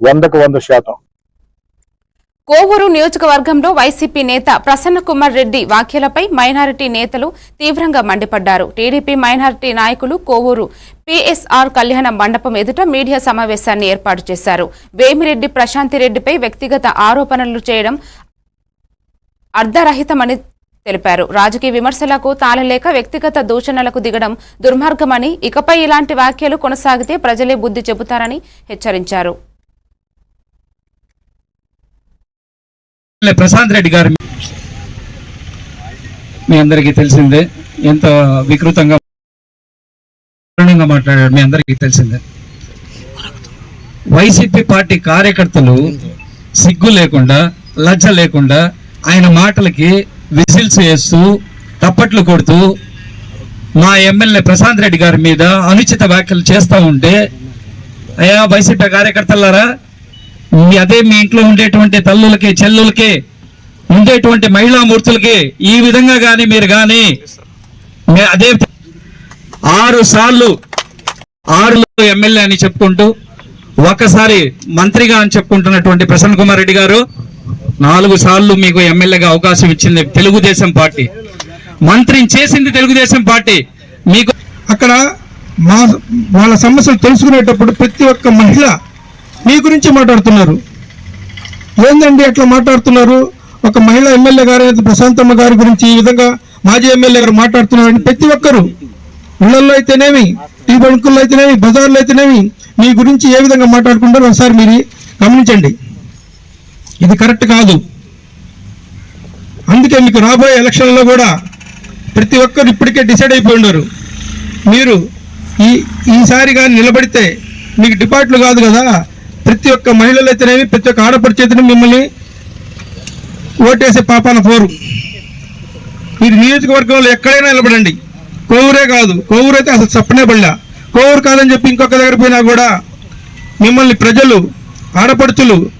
వందకు వంద శాతం. కోవూరు నియోజకవర్గంలో వైసీపీ నేత ప్రసన్న కుమార్ రెడ్డి వ్యాఖ్యలపై మైనారిటీ నేతలు తీవ్రంగా మండిపడ్డారు. టీడీపీ మైనారిటీ నాయకులు కోవూరు పిఎస్ఆర్ కళ్యాణ మండపం ఎదుట మీడియా సమావేశాన్ని ఏర్పాటు చేశారు. వేమిరెడ్డి ప్రశాంతిరెడ్డిపై వ్యక్తిగత ఆరోపణలు చేయడం అర్ధరహితమని తెలిపారు. రాజకీయ విమర్శలకు తాళలేక వ్యక్తిగత దూషణలకు దిగడం దుర్మార్గమని ఇకపై ఇలాంటి వ్యాఖ్యలు కొనసాగితే ప్రజలే బుద్ధి చెబుతారని హెచ్చరించారు. ప్రశాంత్ రెడ్డి గారు మీ అందరికీ తెలిసిందే. ఎంత వికృతంగా మాట్లాడారు మీ అందరికీ తెలిసిందే. వైసీపీ పార్టీ కార్యకర్తలు సిగ్గు లేకుండా లజ్జ లేకుండా ఆయన మాటలకి విజిల్స్ వేస్తూ తప్పట్లు కొడుతూ మా ఎమ్మెల్యే ప్రశాంత్ రెడ్డి గారి మీద అనుచిత వ్యాఖ్యలు చేస్తూ ఉంటే అయ్యా వైసీపీ కార్యకర్తలారా మీ అదే మీ ఇంట్లో ఉండేటువంటి తల్లులకి చెల్లులకి ఉండేటువంటి మహిళా మూర్తులకి ఈ విధంగా కానీ మీరు కానీ మే- అదే ఆరు సార్లు ఆరు ఎమ్మెల్యే అని చెప్పుకుంటూ ఒకసారి మంత్రిగా అని చెప్పుకుంటున్నటువంటి ప్రసన్న కుమార్ రెడ్డి గారు నాలుగు సార్లు మీకు ఎమ్మెల్యేగా అవకాశం ఇచ్చింది తెలుగుదేశం పార్టీ. మంత్రిని చేసింది తెలుగుదేశం పార్టీ. మీకు అక్కడ మా వాళ్ళ సమస్యలు తెలుసుకునేటప్పుడు ప్రతి ఒక్క మహిళ మీ గురించి మాట్లాడుతున్నారు. ఏందండి అట్లా మాట్లాడుతున్నారు? ఒక మహిళ ఎమ్మెల్యే గారు ప్రశాంతమ్మ గారి గురించి ఈ విధంగా మాజీ ఎమ్మెల్యే గారు మాట్లాడుతున్నారని ప్రతి ఒక్కరు. ఇళ్ళలో అయితేనేమి టీ బంకుల్లో అయితేనేమి బజార్లో అయితేనేమి మీ గురించి ఏ విధంగా మాట్లాడుకుంటారో ఒకసారి మీరు గమనించండి. ఇది కరెక్ట్ కాదు. అందుకే మీకు రాబోయే ఎలక్షన్లో కూడా ప్రతి ఒక్కరు ఇప్పటికే డిసైడ్ అయిపోయి ఉన్నారు. మీరు ఈ ఈసారి కానీ నిలబడితే మీకు డిపార్ట్లు కాదు కదా. ప్రతి ఒక్క మహిళలు అయితేనేమి ప్రతి ఒక్క ఆడపడి చేతిని మిమ్మల్ని ఓటేసే పాపాన పోరు. మీరు నియోజకవర్గంలో ఎక్కడైనా నిలబడండి. కోవూరే కాదు. కోవూరు అయితే అసలు చెప్పనే పడలే. కోవూరు కాదని చెప్పి ఇంకొక దగ్గర పోయినా కూడా మిమ్మల్ని ప్రజలు ఆడపడుచులు